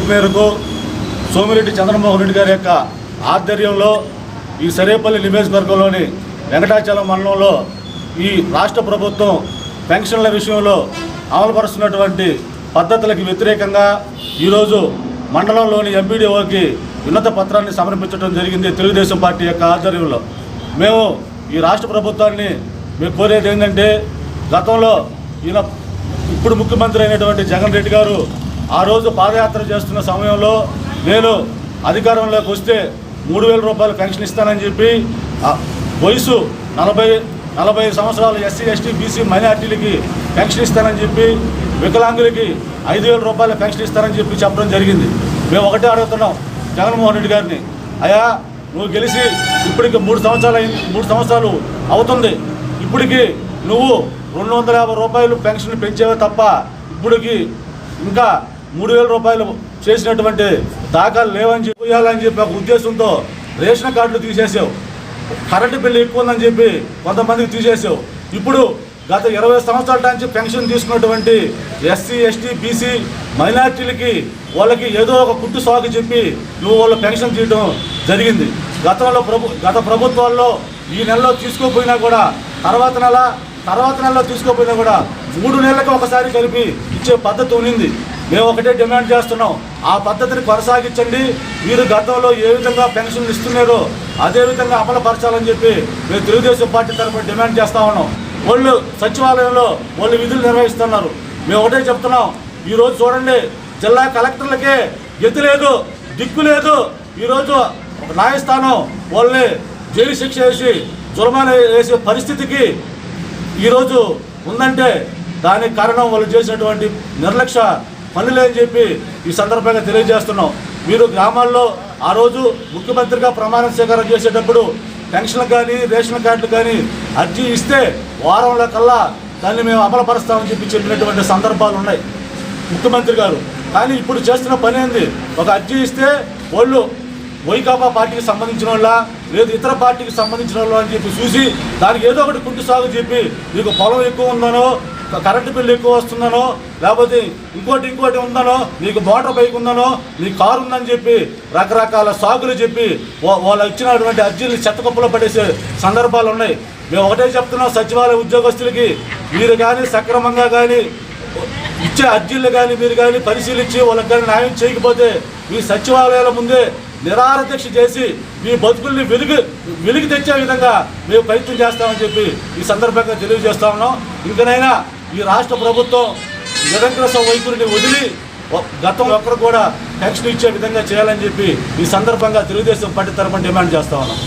మేరకు సోమిరెడ్డి చంద్రమోహన్ రెడ్డి గారి యొక్క ఆధ్వర్యంలో ఈ సరేపల్లి నియోజకవర్గంలోని వెంకటాచలం మండలంలో ఈ రాష్ట్ర ప్రభుత్వం పెన్షన్ల విషయంలో అమలుపరుస్తున్నటువంటి పద్ధతులకు వ్యతిరేకంగా ఈరోజు మండలంలోని ఎంపీడీఓకి ఉన్నత పత్రాన్ని సమర్పించడం జరిగింది తెలుగుదేశం పార్టీ యొక్క ఆధ్వర్యంలో. మేము ఈ రాష్ట్ర ప్రభుత్వాన్ని మేము కోరేది ఏంటంటే గతంలో ఈయన ఇప్పుడు ముఖ్యమంత్రి అయినటువంటి జగన్ రెడ్డి గారు ఆ రోజు పాదయాత్ర చేస్తున్న సమయంలో నేను అధికారంలోకి వస్తే మూడు వేల రూపాయలు పెన్షన్ ఇస్తానని చెప్పి వయసు నలభై నలభై సంవత్సరాలు ఎస్సీ ఎస్టీ బీసీ మైనార్టీలకి పెన్షన్ ఇస్తానని చెప్పి వికలాంగులకి ఐదు వేల రూపాయల పెన్షన్ ఇస్తానని చెప్పి చెప్పడం జరిగింది. మేము ఒకటే అడుగుతున్నాం జగన్మోహన్ రెడ్డి గారిని అయ్యా నువ్వు గెలిచి ఇప్పటికి మూడు సంవత్సరాలు అయింది మూడు సంవత్సరాలు అవుతుంది. ఇప్పటికి నువ్వు రెండు వందల యాభై రూపాయలు పెన్షన్ పెంచేవే తప్ప ఇప్పటికి ఇంకా మూడు వేల రూపాయలు చేసినటువంటి దాఖలు లేవని చెప్పి చేయాలని చెప్పి ఒక ఉద్దేశంతో రేషన్ కార్డులు తీసేసావు. కరెంటు బిల్లు ఎక్కువ ఉందని చెప్పి కొంతమందికి తీసేసావు. ఇప్పుడు గత ఇరవై సంవత్సరాల నుంచి పెన్షన్ తీసుకున్నటువంటి ఎస్సీ ఎస్టీ బీసీ మైనార్టీలకి వాళ్ళకి ఏదో ఒక కుట్టు సాగు చెప్పి నువ్వు వాళ్ళ పెన్షన్ తీయడం జరిగింది. గతంలో ప్రభు గత ప్రభుత్వాల్లో ఈ నెలలో తీసుకోపోయినా కూడా తర్వాత నెల తర్వాత నెలలో తీసుకోపోయినా కూడా మూడు నెలలకు ఒకసారి కలిపి ఇచ్చే పద్ధతి ఉన్నింది. మేము ఒకటే డిమాండ్ చేస్తున్నాం. ఆ పద్ధతిని కొనసాగించండి. మీరు గతంలో ఏ విధంగా పెన్షన్లు ఇస్తున్నారో అదే విధంగా అమలుపరచాలని చెప్పి మేము తెలుగుదేశం పార్టీ తరఫున డిమాండ్ చేస్తా ఉన్నాం. వాళ్ళు సచివాలయంలో వాళ్ళు విధులు నిర్వహిస్తున్నారు. మేము ఒకటే చెప్తున్నాం. ఈరోజు చూడండి జిల్లా కలెక్టర్లకే ఎత్తు లేదు దిక్కు లేదు. ఈరోజు ఒక న్యాయస్థానం వాళ్ళని జైలు శిక్ష వేసి జుర్మానా వేసే పరిస్థితికి ఈరోజు ఉందంటే దానికి కారణం వాళ్ళు చేసినటువంటి నిర్లక్ష్య పనులే అని చెప్పి ఈ సందర్భంగా తెలియజేస్తున్నాం. మీరు గ్రామాల్లో ఆ రోజు ముఖ్యమంత్రిగా ప్రమాణ స్వీకారం చేసేటప్పుడు పెన్షన్లు కానీ రేషన్ కార్డులు కానీ అర్జీ ఇస్తే వారంలో కల్లా దాన్ని మేము అమలుపరుస్తామని చెప్పి చెప్పినటువంటి సందర్భాలు ఉన్నాయి. ముఖ్యమంత్రి గారు. కానీ ఇప్పుడు చేస్తున్న పని ఏంది? ఒక అర్జీ ఇస్తే వాళ్ళు వైకాపా పార్టీకి సంబంధించిన వాళ్ళ లేదు ఇతర పార్టీకి సంబంధించిన వాళ్ళు అని చెప్పి చూసి దానికి ఏదో ఒకటి కుంటు సాగు చెప్పి నీకు పొలం ఎక్కువ ఉందనో కరెంటు బిల్లు ఎక్కువ వస్తుందనో లేకపోతే ఇంకోటి ఇంకోటి ఉందనో నీకు మోటార్ బైక్ ఉందనో నీ కారు ఉందని చెప్పి రకరకాల సాగులు చెప్పి వాళ్ళు ఇచ్చినటువంటి అర్జీలు చెత్తకుప్పలో పడేసే సందర్భాలు ఉన్నాయి. మేము ఒకటే చెప్తున్నాం సచివాలయ ఉద్యోగస్తులకి మీరు కానీ సక్రమంగా కానీ ఇచ్చే అర్జీలు కానీ మీరు కానీ పరిశీలించి వాళ్ళకి కానీ న్యాయం చేయకపోతే మీ సచివాలయాల ముందే నిరారదీక్ష చేసి మీ బతుకుల్ని వెలుగు వెలుగు తెచ్చే విధంగా మేము ప్రయత్నం చేస్తామని చెప్పి ఈ సందర్భంగా తెలియజేస్తా ఉన్నాం. ఇంకనైనా ఈ రాష్ట్ర ప్రభుత్వం నిరంకరస వైఖరిని వదిలి గతం ఒక్కరు కూడా టెక్స్ట్ ఇచ్చే విధంగా చేయాలని చెప్పి ఈ సందర్భంగా తెలుగుదేశం పార్టీ తరఫున డిమాండ్ చేస్తా ఉన్నాం.